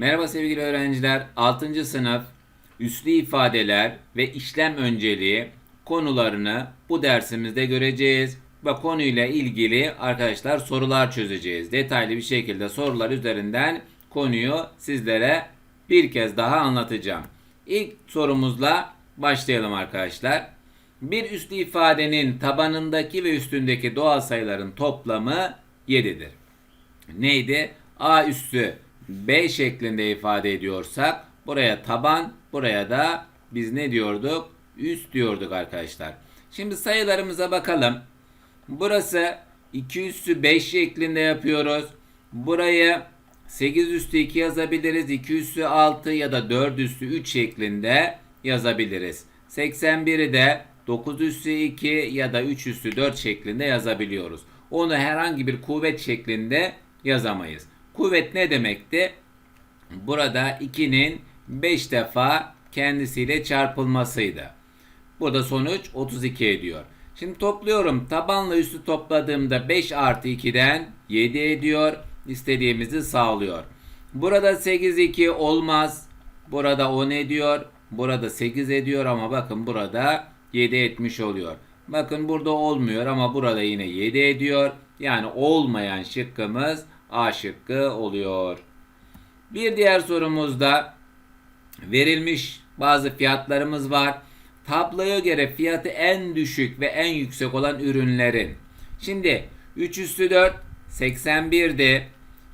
Merhaba sevgili öğrenciler. 6. sınıf üslü ifadeler ve işlem önceliği konularını bu dersimizde göreceğiz. Ve konuyla ilgili arkadaşlar sorular çözeceğiz. Detaylı bir şekilde sorular üzerinden konuyu sizlere bir kez daha anlatacağım. İlk sorumuzla başlayalım arkadaşlar. Bir üslü ifadenin tabanındaki ve üstündeki doğal sayıların toplamı 7'dir neydi? A üssü B şeklinde ifade ediyorsak buraya taban, buraya da biz ne diyorduk? Üst diyorduk arkadaşlar. Şimdi sayılarımıza bakalım. Burası 2 üssü 5 şeklinde yapıyoruz. Burayı 8 üstü 2 yazabiliriz. 2 üssü 6 ya da 4 üstü 3 şeklinde yazabiliriz. 81'i de 9 üssü 2 ya da 3 üssü 4 şeklinde yazabiliyoruz. Onu herhangi bir kuvvet şeklinde yazamayız. Kuvvet ne demekti? Burada 2'nin 5 defa kendisiyle çarpılmasıydı. Burada sonuç 32 ediyor. Şimdi topluyorum. Tabanla üstü topladığımda 5 artı 2'den 7 ediyor. İstediğimizi sağlıyor. Burada 8 2 olmaz. Burada 10 ediyor. Burada 8 ediyor ama bakın burada 7 etmiş oluyor. Bakın burada olmuyor ama burada yine 7 ediyor. Yani olmayan şıkkımız A şıkkı oluyor. Bir diğer sorumuzda verilmiş bazı fiyatlarımız var. Tabloya göre fiyatı en düşük ve en yüksek olan ürünlerin. Şimdi 3 üstü 4 81'di.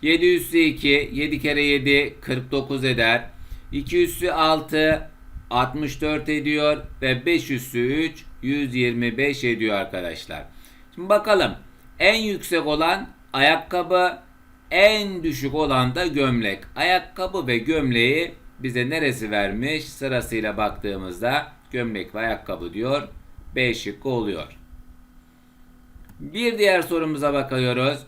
7 üstü 2 7 kere 7 49 eder. 2 üstü 6 64 ediyor ve 5 üstü 3 125 ediyor arkadaşlar. Şimdi bakalım en yüksek olan ayakkabı en düşük olan da gömlek. Ayakkabı ve gömleği bize neresi vermiş? Sırasıyla baktığımızda gömlek ve ayakkabı diyor. B şıkkı oluyor. Bir diğer sorumuza bakıyoruz.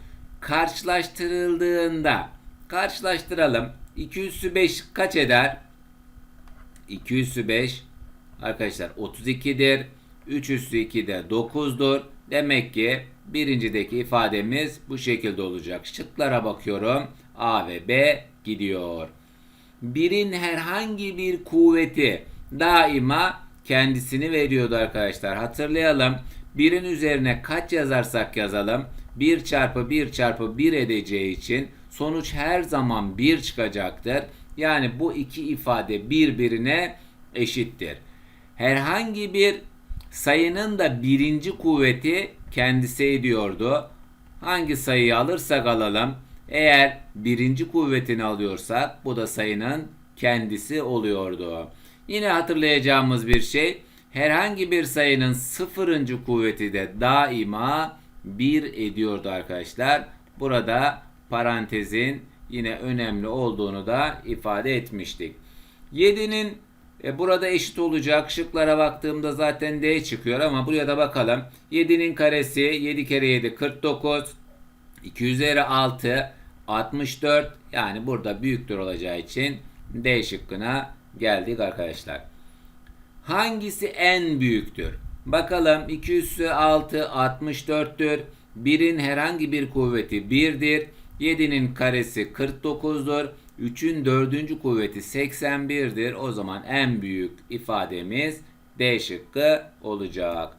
Karşılaştırıldığında karşılaştıralım. 2 üssü 5 kaç eder? 2 üssü 5 arkadaşlar 32'dir. 3 üssü 2 de 9'dur. Demek ki birincideki ifademiz bu şekilde olacak. Şıklara bakıyorum. A ve B gidiyor. Birin herhangi bir kuvveti daima kendisini veriyordu arkadaşlar. Hatırlayalım. Birin üzerine kaç yazarsak yazalım 1 çarpı 1 çarpı 1 edeceği için sonuç her zaman 1 çıkacaktır. Yani bu iki ifade birbirine eşittir. Herhangi bir sayının da birinci kuvveti kendisi ediyordu. Hangi sayıyı alırsak alalım. Eğer birinci kuvvetini alıyorsak bu da sayının kendisi oluyordu. Yine hatırlayacağımız bir şey herhangi bir sayının sıfırıncı kuvveti de daima 1 ediyordu arkadaşlar. Burada parantezin yine önemli olduğunu da ifade etmiştik. 7'nin e, burada eşit olacak. Şıklara baktığımda zaten D çıkıyor ama buraya da bakalım. 7'nin karesi 7 kere 7 49. 2 üzeri 6 64. Yani burada büyüktür olacağı için D şıkkına geldik arkadaşlar. Hangisi en büyüktür? Bakalım 2 üssü 6 64'tür. 1'in herhangi bir kuvveti 1'dir. 7'nin karesi 49'dur. 3'ün dördüncü kuvveti 81'dir. O zaman en büyük ifademiz D şıkkı olacak.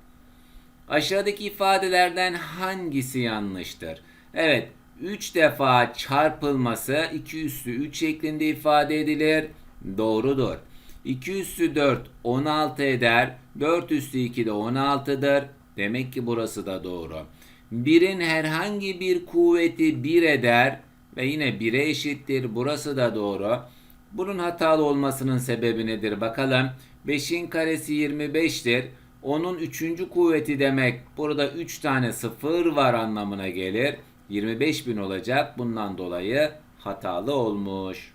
Aşağıdaki ifadelerden hangisi yanlıştır? Evet 3 defa çarpılması 2 üssü 3 şeklinde ifade edilir. Doğrudur. 2 üssü 4 16 eder. 4 üssü 2 de 16'dır. Demek ki burası da doğru. 1'in herhangi bir kuvveti 1 eder ve yine 1'e eşittir. Burası da doğru. Bunun hatalı olmasının sebebi nedir? Bakalım. 5'in karesi 25'tir. Onun 3. kuvveti demek burada 3 tane 0 var anlamına gelir. 25.000 olacak. Bundan dolayı hatalı olmuş.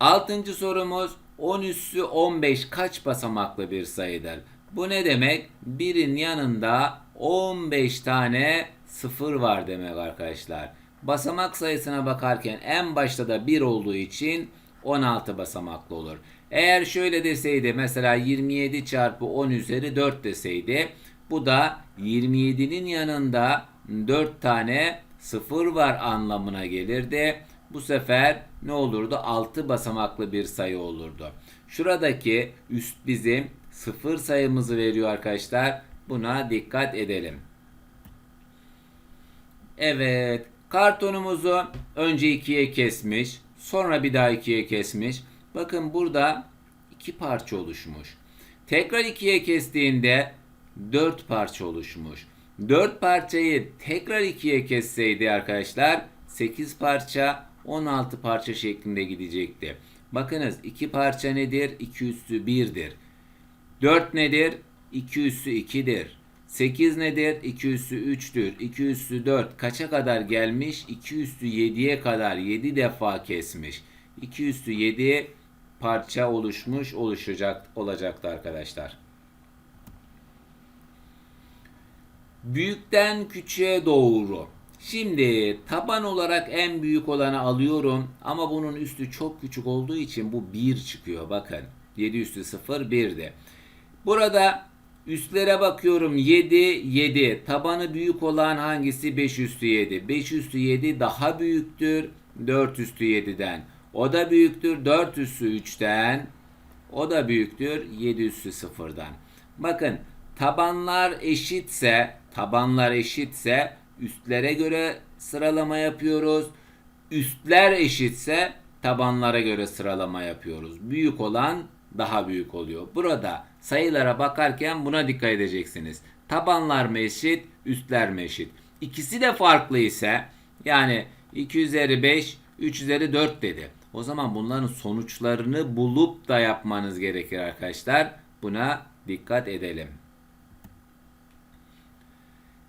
Altıncı sorumuz 10 üssü 15 kaç basamaklı bir sayıdır? Bu ne demek? Birin yanında 15 tane sıfır var demek arkadaşlar. Basamak sayısına bakarken en başta da 1 olduğu için 16 basamaklı olur. Eğer şöyle deseydi mesela 27 çarpı 10 üzeri 4 deseydi bu da 27'nin yanında 4 tane sıfır var anlamına gelirdi. bu sefer ne olurdu? 6 basamaklı bir sayı olurdu. Şuradaki üst bizim sıfır sayımızı veriyor arkadaşlar. Buna dikkat edelim. Evet. Kartonumuzu önce ikiye kesmiş. Sonra bir daha ikiye kesmiş. Bakın burada iki parça oluşmuş. Tekrar ikiye kestiğinde dört parça oluşmuş. Dört parçayı tekrar ikiye kesseydi arkadaşlar 8 parça 16 parça şeklinde gidecekti. Bakınız iki parça nedir? 2 üssü 1'dir. 4 nedir? 2 üssü 2'dir. 8 nedir? 2 üssü 3'tür. 2 üssü 4 kaça kadar gelmiş? 2 üssü 7'ye kadar 7 defa kesmiş. 2 üssü 7 parça oluşmuş oluşacak olacaktı arkadaşlar. Büyükten küçüğe doğru. Şimdi taban olarak en büyük olanı alıyorum ama bunun üstü çok küçük olduğu için bu 1 çıkıyor. Bakın 7 üstü 0 1'di. Burada üstlere bakıyorum 7 7. Tabanı büyük olan hangisi? 5 üstü 7. 5 üstü 7 daha büyüktür 4 üstü 7'den. O da büyüktür 4 üstü 3'ten. O da büyüktür 7 üstü 0'dan. Bakın tabanlar eşitse tabanlar eşitse üstlere göre sıralama yapıyoruz. Üstler eşitse tabanlara göre sıralama yapıyoruz. Büyük olan daha büyük oluyor. Burada sayılara bakarken buna dikkat edeceksiniz. Tabanlar mı eşit, üstler mi eşit? İkisi de farklı ise yani 2 üzeri 5, 3 üzeri 4 dedi. O zaman bunların sonuçlarını bulup da yapmanız gerekir arkadaşlar. Buna dikkat edelim.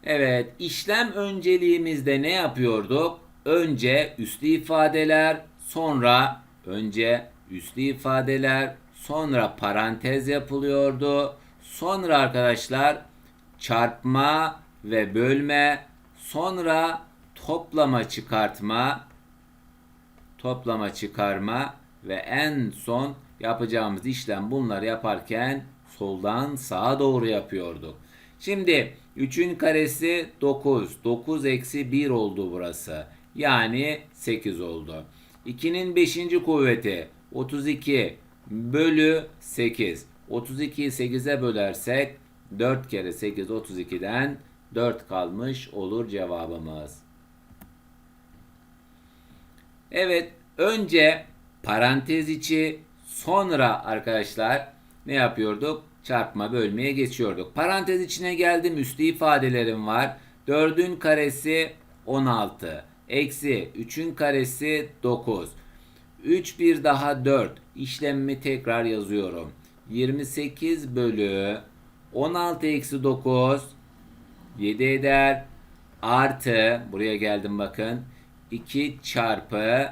Evet, işlem önceliğimizde ne yapıyorduk? Önce üslü ifadeler, sonra önce üslü ifadeler, sonra parantez yapılıyordu. Sonra arkadaşlar çarpma ve bölme, sonra toplama çıkartma, toplama çıkarma ve en son yapacağımız işlem bunları yaparken soldan sağa doğru yapıyorduk. Şimdi 3'ün karesi 9. 9 eksi 1 oldu burası. Yani 8 oldu. 2'nin 5. kuvveti 32 bölü 8. 32'yi 8'e bölersek 4 kere 8 32'den 4 kalmış olur cevabımız. Evet önce parantez içi sonra arkadaşlar ne yapıyorduk? Çarpma bölmeye geçiyorduk. Parantez içine geldim üslü ifadelerim var. 4'ün karesi 16. Eksi 3'ün karesi 9. 3 bir daha 4. İşlemimi tekrar yazıyorum. 28 bölü 16 eksi 9 7 eder. Artı buraya geldim bakın. 2 çarpı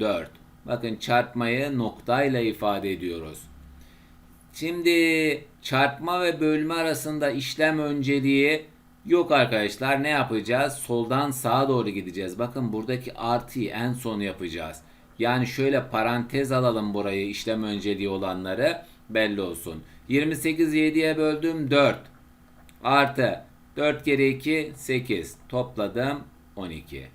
4. Bakın çarpmayı noktayla ifade ediyoruz. Şimdi çarpma ve bölme arasında işlem önceliği yok arkadaşlar. Ne yapacağız? Soldan sağa doğru gideceğiz. Bakın buradaki artıyı en son yapacağız. Yani şöyle parantez alalım burayı işlem önceliği olanları belli olsun. 28 7'ye böldüm 4 artı 4 kere 2 8 topladım 12.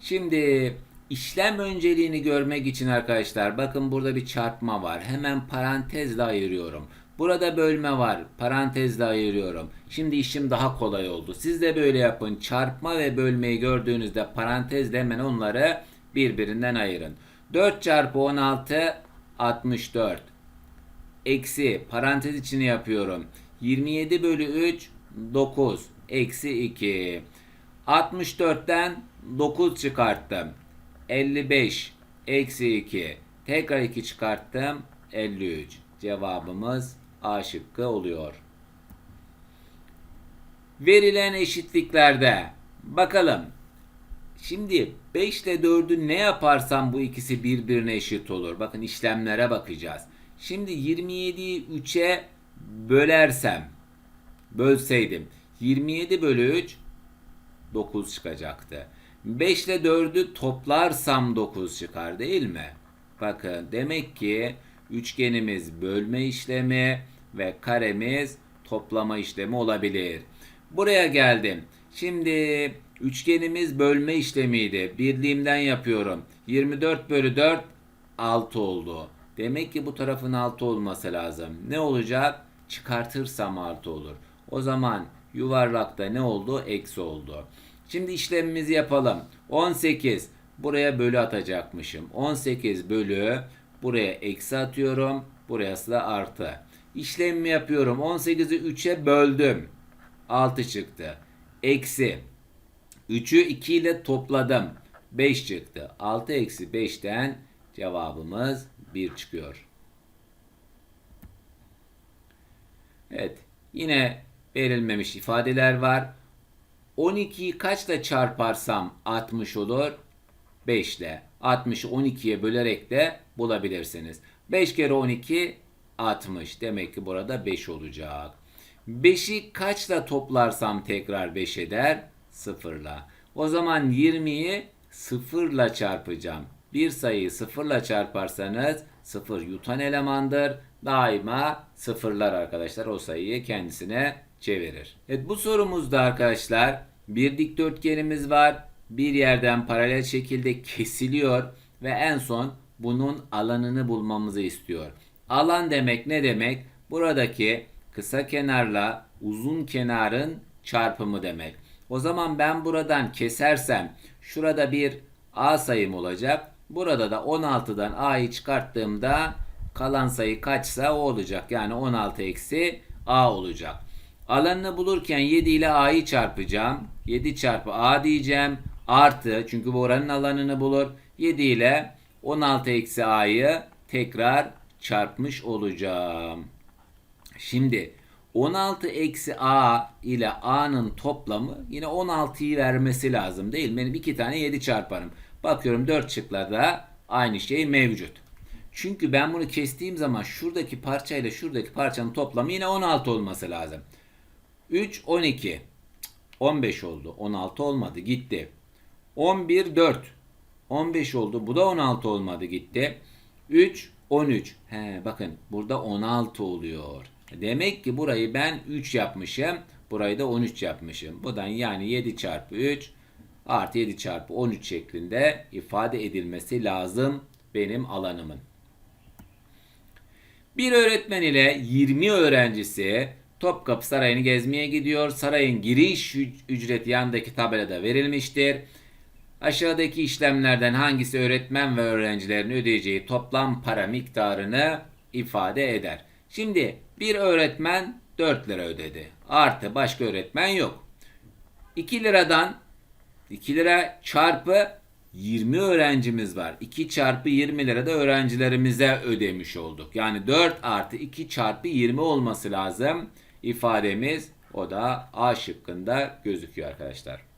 Şimdi işlem önceliğini görmek için arkadaşlar bakın burada bir çarpma var. Hemen parantezle ayırıyorum. Burada bölme var. Parantezle ayırıyorum. Şimdi işim daha kolay oldu. Siz de böyle yapın. Çarpma ve bölmeyi gördüğünüzde parantezle hemen onları birbirinden ayırın. 4 çarpı 16 64. Eksi parantez içini yapıyorum. 27 bölü 3 9. Eksi 2. 64'ten 9 çıkarttım. 55 eksi 2. Tekrar 2 çıkarttım. 53. Cevabımız A şıkkı oluyor. Verilen eşitliklerde bakalım. Şimdi 5 ile 4'ü ne yaparsam bu ikisi birbirine eşit olur. Bakın işlemlere bakacağız. Şimdi 27'yi 3'e bölersem bölseydim 27 bölü 3 9 çıkacaktı. 5 ile 4'ü toplarsam 9 çıkar değil mi? Bakın demek ki üçgenimiz bölme işlemi ve karemiz toplama işlemi olabilir. Buraya geldim. Şimdi Üçgenimiz bölme işlemiydi. Birliğimden yapıyorum. 24 bölü 4 6 oldu. Demek ki bu tarafın 6 olması lazım. Ne olacak? Çıkartırsam artı olur. O zaman yuvarlakta ne oldu? Eksi oldu. Şimdi işlemimizi yapalım. 18 buraya bölü atacakmışım. 18 bölü buraya eksi atıyorum. Burası da artı. İşlemimi yapıyorum. 18'i 3'e böldüm. 6 çıktı. Eksi. 3'ü 2 ile topladım. 5 çıktı. 6 eksi 5'ten cevabımız 1 çıkıyor. Evet. Yine verilmemiş ifadeler var. 12'yi kaçla çarparsam 60 olur? 5 ile. 60'ı 12'ye bölerek de bulabilirsiniz. 5 kere 12 60. Demek ki burada 5 olacak. 5'i kaçla toplarsam tekrar 5 eder? 0'la. O zaman 20'yi 0'la çarpacağım. Bir sayıyı 0'la çarparsanız 0 yutan elemandır. Daima sıfırlar arkadaşlar o sayıyı kendisine çevirir. Evet bu sorumuzda arkadaşlar bir dikdörtgenimiz var. Bir yerden paralel şekilde kesiliyor ve en son bunun alanını bulmamızı istiyor. Alan demek ne demek? Buradaki kısa kenarla uzun kenarın çarpımı demek. O zaman ben buradan kesersem şurada bir A sayım olacak. Burada da 16'dan A'yı çıkarttığımda kalan sayı kaçsa o olacak. Yani 16 eksi A olacak. Alanını bulurken 7 ile A'yı çarpacağım. 7 çarpı A diyeceğim. Artı çünkü bu oranın alanını bulur. 7 ile 16 eksi A'yı tekrar çarpmış olacağım. Şimdi 16 eksi A ile A'nın toplamı yine 16'yı vermesi lazım değil mi? Benim iki tane 7 çarparım. Bakıyorum 4 şıklarda aynı şey mevcut. Çünkü ben bunu kestiğim zaman şuradaki parça ile şuradaki parçanın toplamı yine 16 olması lazım. 3, 12. 15 oldu. 16 olmadı. Gitti. 11, 4. 15 oldu. Bu da 16 olmadı. Gitti. 3, 13. He, bakın burada 16 oluyor. Demek ki burayı ben 3 yapmışım. Burayı da 13 yapmışım. Buradan yani 7 çarpı 3 artı 7 çarpı 13 şeklinde ifade edilmesi lazım benim alanımın. Bir öğretmen ile 20 öğrencisi Topkapı Sarayı'nı gezmeye gidiyor. Sarayın giriş ücreti yandaki tabelada verilmiştir. Aşağıdaki işlemlerden hangisi öğretmen ve öğrencilerin ödeyeceği toplam para miktarını ifade eder? Şimdi bir öğretmen 4 lira ödedi. Artı başka öğretmen yok. 2 liradan 2 lira çarpı 20 öğrencimiz var. 2 çarpı 20 lira da öğrencilerimize ödemiş olduk. Yani 4 artı 2 çarpı 20 olması lazım ifademiz. O da A şıkkında gözüküyor arkadaşlar.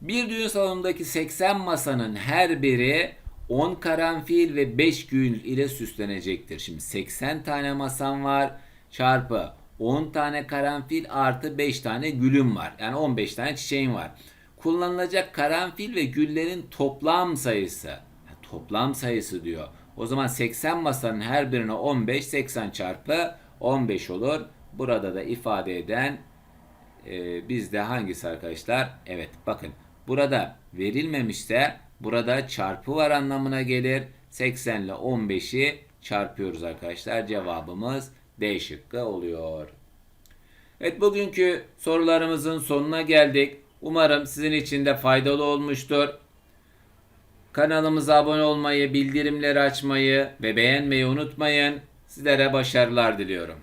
Bir düğün salonundaki 80 masanın her biri 10 karanfil ve 5 gül ile süslenecektir. Şimdi 80 tane masam var çarpı 10 tane karanfil artı 5 tane gülüm var. Yani 15 tane çiçeğim var. Kullanılacak karanfil ve güllerin toplam sayısı. Toplam sayısı diyor. O zaman 80 masanın her birine 15, 80 çarpı 15 olur. Burada da ifade eden e, bizde hangisi arkadaşlar? Evet bakın burada verilmemişse burada çarpı var anlamına gelir. 80 ile 15'i çarpıyoruz arkadaşlar. Cevabımız D şıkkı oluyor. Evet bugünkü sorularımızın sonuna geldik. Umarım sizin için de faydalı olmuştur. Kanalımıza abone olmayı, bildirimleri açmayı ve beğenmeyi unutmayın. Sizlere başarılar diliyorum.